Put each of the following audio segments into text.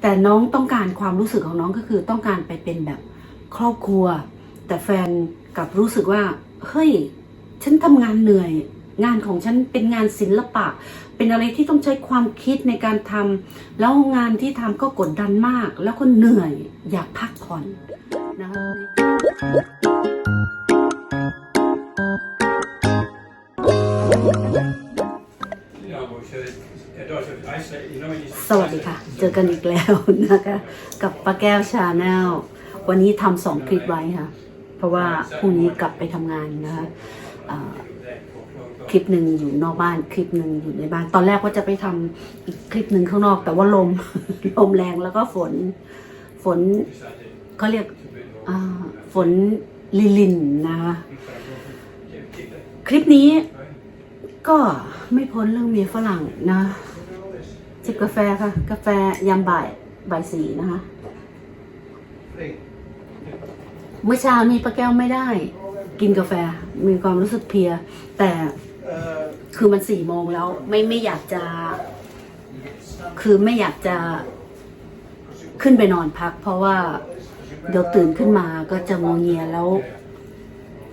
แต่น้องต้องการความรู้สึกของน้องก็คือต้องการไปเป็นแบบครอบครัว แต่แฟนกับรู้สึกว่า เฮ้ย ฉันทำงานเหนื่อย งานของฉันเป็นงานศิลปะ เป็นอะไรที่ต้องใช้ความคิดในการทำแล้วงานที่ทำก็กดดันมาก แล้วก็เหนื่อยอยากพักผ่อนนะคะสวัสดีค่ะ เจอกันอีกแล้วนะคะ กับป้าแก้วชาแนลวันนี้ทำสองคลิปไว้ค่ะ เพราะว่าพรุ่งนี้กลับไปทำงานนะคะคลิปหนึ่งอยู่นอกบ้านคลิปหนึ่งอยู่ในบ้าน ตอนแรกว่าจะไปทำอีกคลิปหนึ่งข้างนอก แต่ว่าลมลมแรงแล้วก็ฝนฝนเขาเรียกฝนลิลินนะคะคลิปนี้ก็ไม่พ้นเรื่องเมียฝรั่งนะ จิบกาแฟค่ะ กาแฟยามบ่ายบ่ายสีนะคะ เมื่อเช้านี้ป้าแก้วไม่ได้ กินกาแฟมีความรู้สึกเพลีย แต่คือมันสี่โมงแล้ว ไม่ไม่อยากจะ คือไม่อยากจะขึ้นไปนอนพัก เพราะว่าเดี๋ยวตื่นขึ้นมาก็จะงวงเงียแล้ว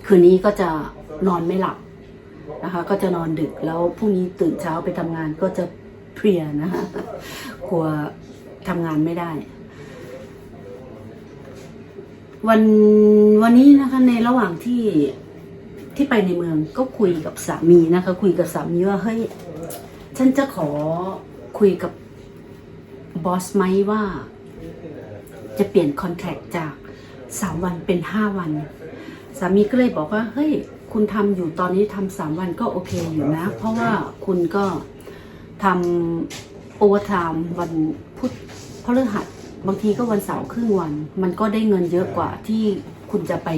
คืนนี้ก็จะนอนไม่หลับนะคะ ก็จะนอนดึกแล้วพรุ่งนี้ตื่นเช้าไปทำงานก็จะ เพลียนะคะกลัวทำงานไม่ได้ วันวันนี้นะคะในระหว่างที่ที่ไปในเมืองก็คุยกับสามีนะคะ คุยกับสามีว่าเฮ้ยฉันจะขอคุยกับบอสไหมว่า จะเปลี่ยนคอนแทคจากสามวันเป็นห้าวัน สามีก็เลยบอกว่า เฮ้ย คุณทำอยู่ตอนนี้ทำสามวันก็โอเคอยู่นะ เพราะว่าคุณก็ ทำโอเวอร์ไทม์วันพุธพฤหัสบางทีก็วันเสาร์ครึ่งวัน มันก็ได้เงินเยอะกว่าที่คุณจะไป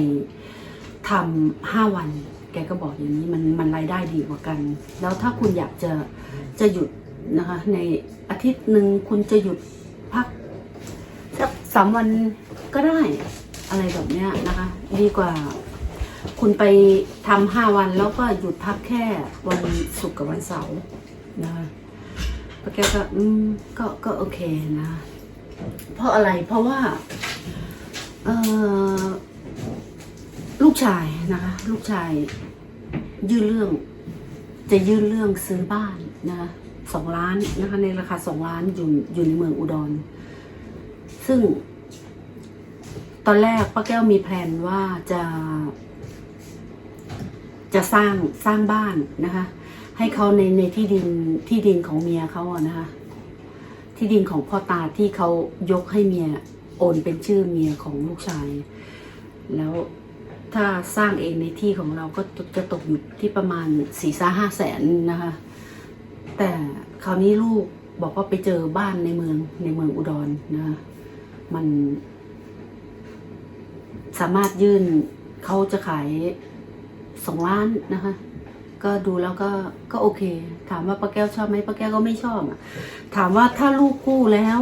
ทำห้าวัน แกก็บอกอย่างนี้มันมันรายได้ดีกว่ากัน แล้วถ้าคุณอยากจะจะหยุดนะคะ ในอาทิตย์หนึ่งคุณจะหยุดพักสักสามวันก็ได้อะไรแบบเนี้ยนะคะ ดีกว่าคุณไปทำห้าวันแล้วก็หยุดพักแค่วันศุกร์กับวันเสาร์นะคะ แกก็อืมก็ก็โอเคนะ เพราะอะไรเพราะว่าเอ่อลูกชายนะคะ ลูกชาย ยื่นเรื่อง จะยื่นเรื่องซื้อบ้านนะคะสองล้านนะคะ ในราคาสองล้านอยู่อยู่ในเมืองอุดร ซึ่ง ตอนแรกป้าแก้วมีแผนว่าจะ จะสร้างสร้างบ้านนะคะ ให้เขาในในที่ดินที่ดินของเมียเขาอะนะคะ ที่ดินของพ่อตาที่เขายกให้เมียโอนเป็นชื่อเมียของลูกชาย แล้วถ้าสร้างเองในที่ของเราก็จะตกอยู่ที่ประมาณสี่ซ่าห้าแสนนะคะ แต่คราวนี้ลูกบอกว่าไปเจอบ้านในเมืองในเมืองอุดรนะคะมัน สามารถยื่นเขาจะขายสองล้านนะคะ ก็ดูแล้วก็ก็โอเค ถามว่าป้าแก้วชอบไหมป้าแก้วก็ไม่ชอบอะถามว่าถ้าลูกกู้แล้ว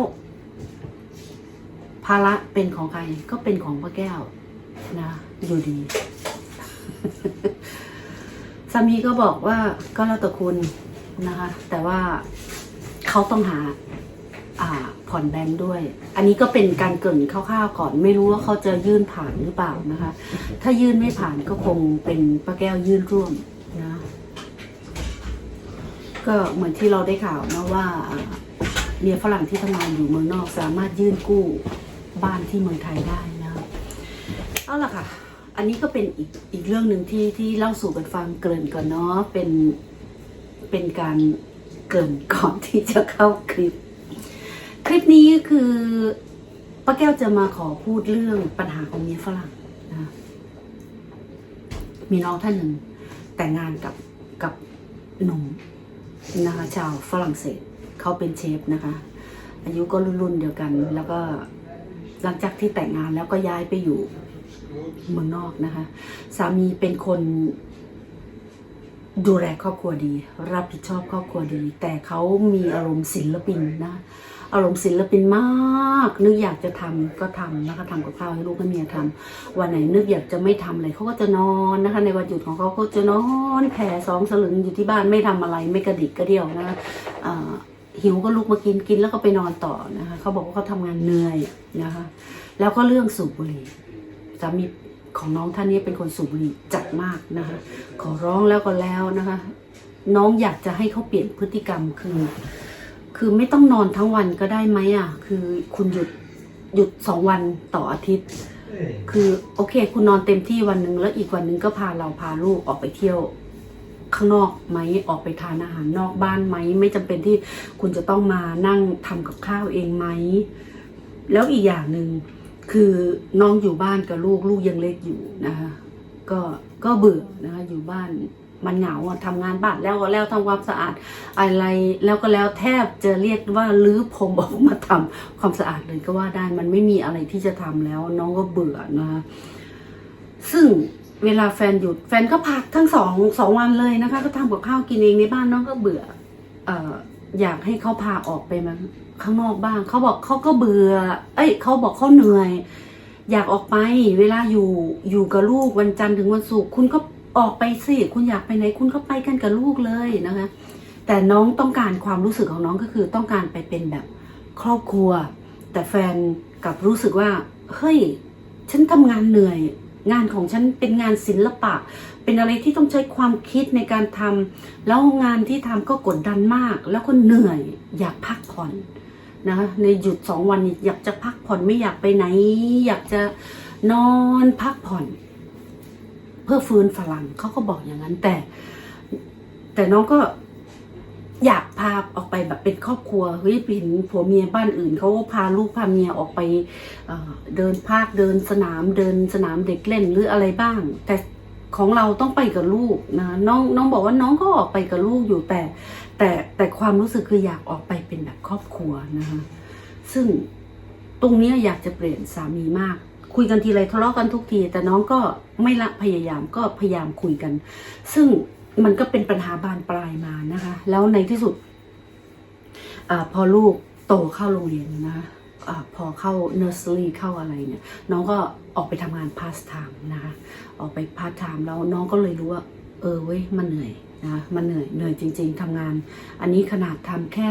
ภาระเป็นของใครก็เป็นของป้าแก้วนะอยู่ดีสามีก็บอกว่าก็แล้วแต่คุณนะคะ แต่ว่าเขาต้องหาอ่าผ่อนแบงค์ด้วย อันนี้ก็เป็นการเกินคร่าวๆก่อน ไม่รู้ว่าเขาจะยื่นผ่านหรือเปล่านะคะ ถ้ายื่นไม่ผ่านก็คงเป็นป้าแก้วยื่นร่วม นะก็เหมือนที่เราได้ข่าวนะว่าเมียฝรั่งที่ทำงานอยู่เมืองนอกสามารถยื่นกู้บ้านที่เมืองไทยได้นะเอาล่ะค่ะ อันนี้ก็เป็นอีกอีกเรื่องหนึ่งที่ที่เล่าสู่กันฟังเกริ่นก่อนเนาะเป็นเป็นการเกริ่นก่อนที่จะเข้าคลิป คลิปนี้คือป้าแก้วจะมาขอพูดเรื่องปัญหาของเมียฝรั่งนะมีน้องท่านหนึ่ง แต่งงานกับกับหนุ่มนะคะชาวฝรั่งเศสเขาเป็นเชฟนะคะ อายุก็รุ่นๆเดียวกัน แล้วก็หลังจากที่แต่งงานแล้วก็ย้ายไปอยู่เมืองนอกนะคะ สามีเป็นคนดูแลครอบครัวดี รับผิดชอบครอบครัวดี แต่เขามีอารมณ์ศิลปินนะ อารมณ์ศิลปินมาก นึกอยากจะทำก็ทำนะคะทำกับข้าวให้ลูกให้เมียทำวันไหนนึกอยากจะไม่ทำอะไรเขาก็จะนอนนะคะ ในวันหยุดของเขาก็จะนอนแผ่สองสลึงอยู่ที่บ้านไม่ทำอะไรไม่กระดิกกระเดี่ยวนะอ่าหิวก็ลุกมากินกินแล้วก็ไปนอนต่อนะคะเขาบอกว่าเขาทำงานเหนื่อยนะคะ แล้วก็เรื่องสูบบุหรี่สามีของน้องท่านนี้เป็นคนสูบบุหรี่จัดมากนะคะ ขอร้องแล้วก็แล้วนะคะ น้องอยากจะให้เขาเปลี่ยนพฤติกรรมคือ คือไม่ต้องนอนทั้งวันก็ได้ไหมอะ คือคุณหยุดหยุดสองวันต่ออาทิตย์ คือโอเค คุณนอนเต็มที่วันหนึ่งแล้วอีกวันหนึ่งก็พาเราพาลูกออกไปเที่ยว ข้างนอกไหมออกไปทานอาหารนอกบ้านไหมไม่จำเป็นที่คุณจะต้องมานั่งทำกับข้าวเองไหมแล้วอีกอย่างหนึ่งคือน้องอยู่บ้านกับลูกลูกยังเล็กอยู่นะคะก็ก็เบื่อนะคะอยู่บ้าน มันเหงาอะทำงานบ้านแล้วก็แล้วทำความสะอาดอะไรแล้วก็แล้วแทบจะเรียกว่าลื้อผมออกมาทำความสะอาดเลยก็ว่าได้มันไม่มีอะไรที่จะทำแล้วน้องก็เบื่อนะคะซึ่งเวลาแฟนหยุดแฟนก็พักทั้งสองสองวันเลยนะคะ ก็ทำกับข้าวกินเองในบ้านน้องก็เบื่ออออยากให้เขาพาออกไปมาข้างนอกบ้างเขาบอกเขาก็เบื่อ เอ้ยเขาบอกเขาเหนื่อย อยากออกไป เวลาอยู่อยู่กับลูกวันจันทร์ถึงวันศุกร์คุณก็ ออกไปสิคุณอยากไปไหนคุณก็ไปกันกับลูกเลยนะคะ แต่น้องต้องการความรู้สึกของน้องก็คือต้องการไปเป็นแบบครอบครัว แต่แฟนกับรู้สึกว่าเฮ้ยฉันทำงานเหนื่อย งานของฉันเป็นงานศิลปะ เป็นอะไรที่ต้องใช้ความคิดในการทำแล้วงานที่ทำก็กดดันมาก แล้วก็เหนื่อยอยากพักผ่อนนะคะในหยุดสองวันอยากจะพักผ่อนไม่อยากไปไหน อยากจะนอนพักผ่อน เพื่อฟื้นพลังเขาก็บอกอย่างนั้นแต่ แต่น้องก็อยากพาออกไปแบบเป็นครอบครัวเฮ้ยเห็นผัวเมียบ้านอื่นเขาก็พาลูกพาเมียออกไปเเดินภาคเดินสนามเดินสนามเด็กเล่นหรืออะไรบ้าง แต่ของเราต้องไปกับลูกนะน้องน้องบอกว่าน้องก็ออกไปกับลูกอยู่แต่ แต่แต่ความรู้สึกคืออยากออกไปเป็นแบบครอบครัวนะคะซึ่งตรงนี้อยากจะเปลี่ยนสามีมาก คุยกันทีไรทะเลาะกันทุกที แต่น้องก็ไม่ละพยายามก็พยายามคุยกัน ซึ่งมันก็เป็นปัญหาบานปลายมานะคะ แล้วในที่สุดอพอลูกโตเข้าโรงเรียนนะอพอเข้าเนอร์สเ y เข้าอะไรเนี่ย น้องก็ออกไปทำงานพาสไทม์นะคะออกไปพาร์ทไทม์แล้วน้องก็เลยรู้ว่า เออเว้ยมันเหนื่อยนะมันเหนื่อยเหนื่อยจริง ๆทำงาน อันนี้ขนาดทำแค่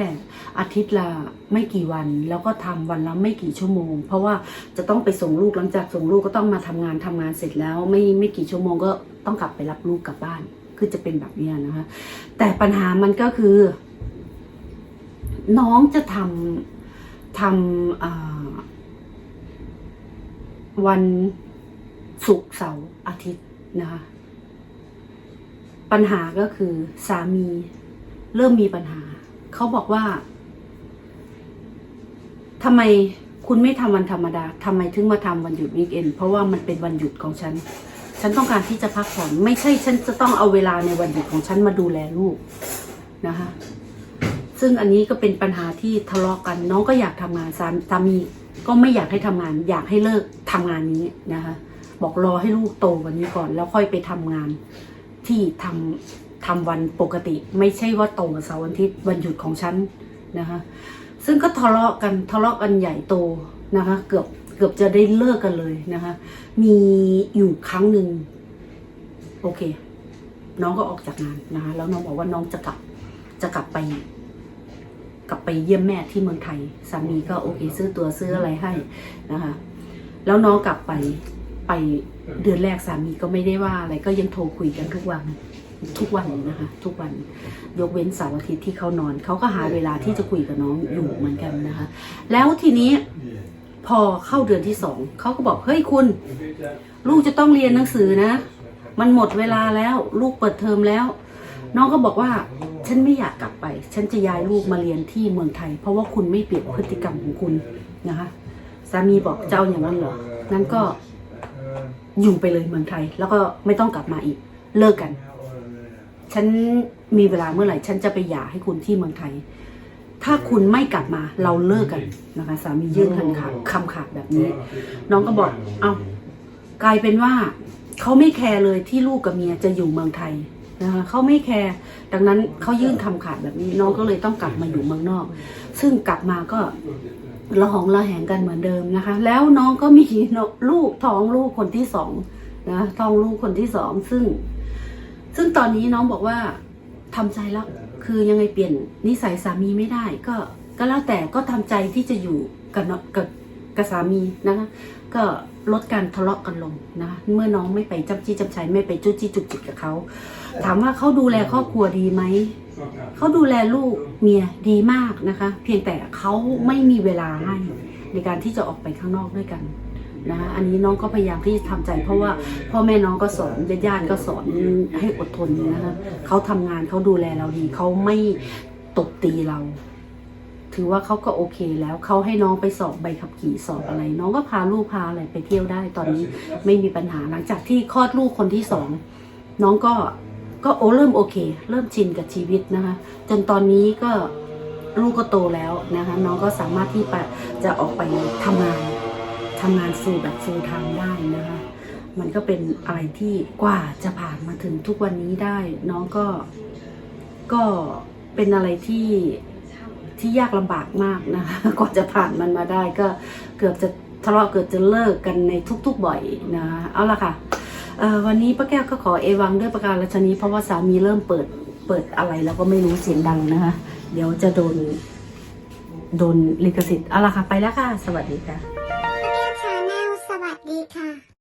อาทิตย์ละไม่กี่วัน แล้วก็ทำวันละไม่กี่ชั่วโมง เพราะว่าจะต้องไปส่งลูกหลังจากส่งลูกก็ต้องมาทำงานทำงานเสร็จแล้ว ไม่ไม่กี่ชั่วโมงก็ต้องกลับไปรับลูกกลับบ้าน คือจะเป็นแบบนี้นะคะ แต่ปัญหามันก็คือ น้องจะทำทำวันศุกร์เสาร์อาทิตย์นะคะ ปัญหาก็คือสามีเริ่มมีปัญหา เขาบอกว่าทำไมคุณไม่ทำวันธรรมดาทำไมถึงมาทำวันหยุดวีคเอนเพราะว่ามันเป็นวันหยุดของฉัน ฉันต้องการที่จะพักผ่อน ไม่ใช่ฉันจะต้องเอาเวลาในวันหยุดของฉันมาดูแลลูกนะคะ ซึ่งอันนี้ก็เป็นปัญหาที่ทะเลาะกัน น้องก็อยากทำงานสาสามีก็ไม่อยากให้ทำงาน อยากให้เลิกทำงานนี้นะคะ บอกรอให้ลูกโตกว่านี้ก่อน แล้วค่อยไปทำงาน ที่ทำทำวันปกติ ไม่ใช่ว่าตรงกับเสาร์อาทิตย์วันหยุดของฉันนะคะ ซึ่งก็ทะเลาะกันทะเลาะกันใหญ่โตนะคะ เกือบเกือบจะได้เลิกกันเลยนะคะ มีอยู่ครั้งหนึ่งโอเค น้องก็ออกจากงานนะคะ แล้วน้องบอกว่าน้องจะกลับจะกลับไป กลับไปเยี่ยมแม่ที่เมืองไทยสามีก็โอเค ซื้อตัวซื้ออะไรให้นะคะ แล้วน้องกลับไปไป เดือนแรกสามีก็ไม่ได้ว่าอะไรก็ยังโทรคุยกันทุกวันทุกวันนะคะ ทุกวันยกเว้นเสาร์อาทิตย์ที่เขานอน เขาก็หาเวลาที่จะคุยกับน้องอยู่เหมือนกันนะคะ แล้วทีนี้พอเข้าเดือนที่สองเขาก็บอกเฮ้ยคุณ ลูกจะต้องเรียนหนังสือนะ มันหมดเวลาแล้วลูกเปิดเทอมแล้ว น้องก็บอกว่าฉันไม่อยากกลับไป ฉันจะย้ายลูกมาเรียนที่เมืองไทย เพราะว่าคุณไม่เปลี่ยนพฤติกรรมของคุณนะคะสามีบอกเจ้าอย่างนั้นเหรองั้นก็ อยู่ไปเลยเมืองไทย แล้วก็ไม่ต้องกลับมาอีก เลิกกัน ฉันมีเวลาเมื่อไหร่ ฉันจะไปหย่าให้คุณที่เมืองไทย ถ้าคุณไม่กลับมาเราเลิกกันนะคะ สามียื่นคำขาดคำขาดแบบนี้ น้องก็บอก เอากลายเป็นว่าเขาไม่แคร์เลยที่ลูกกับเมียจะอยู่เมืองไทยนะคะเขาไม่แคร์ดังนั้นเขายื่นคำขาดแบบนี้ น้องก็เลยต้องกลับมาอยู่เมืองนอก ซึ่งกลับมาก็ ระหองระแหงกันเหมือนเดิมนะคะ แล้วน้องก็มีลูกท้องลูกคนที่สองนะท้องลูกคนที่สองซึ่ง ซึ่งตอนนี้น้องบอกว่าทำใจแล้ว คือยังไงเปลี่ยนนิสัยสามีไม่ได้ ก็ก็แล้วแต่ก็ทำใจที่จะอยู่กับกับกับสามีนะคะก็ ลดการทะเลาะกันลงนะเมื่อน้องไม่ไปจับจี้จับใจไม่ไปจุ้จี้จุกจิกกับเขา ถามว่าเขาดูแลครอบครัวดีไหมเขาดูแลลูกเมียดีมากนะคะ เพียงแต่เขาไม่มีเวลาให้ในการที่จะออกไปข้างนอกด้วยกันนะอันนี้น้องก็พยายามที่จะทำใจ เพราะว่าพ่อแม่น้องก็สอนญาติๆก็สอนให้อดทนนะคะเขาทำงานเขาดูแลเราดีเขาไม่ตบตีเรา ถือว่าเขาก็โอเคแล้วเขาให้น้องไปสอบใบขับขี่สอบอะไร น้องก็พาลูกพาอะไรไปเที่ยวได้ตอนนี้ไม่มีปัญหาหลังจากที่คลอดลูกคนที่สองน้องก็ก็โอเริ่มโอเค เริ่มชินกับชีวิตนะคะ จนตอนนี้ก็ลูกก็โตแล้วนะคะ น้องก็สามารถที่จะจะออกไปทำงานทำงานฟูลแบบฟูลไทม์ได้นะคะ มันก็เป็นอะไรที่กว่าจะผ่านมาถึงทุกวันนี้ได้ น้องก็ก็เป็นอะไรที่ ที่ยากลำบากมากนะคะกว่าจะผ่านมันมาได้ก็เกือบจะทะเลาะเกิดจะเลิกกันในทุก ๆ บ่อยนะเอาละค่ะวันนี้ป้าแก้วก็ขอเอวังด้วยประการราชนี้เพราะว่าสามีเริ่มเปิดเปิดอะไรแล้วก็ไม่รู้เสียงดังนะคะ เดี๋ยวจะโดนโดนลิขสิทธิ์เอาละค่ะไปแล้วค่ะ สวัสดีค่ะ สวัสดีค่ะ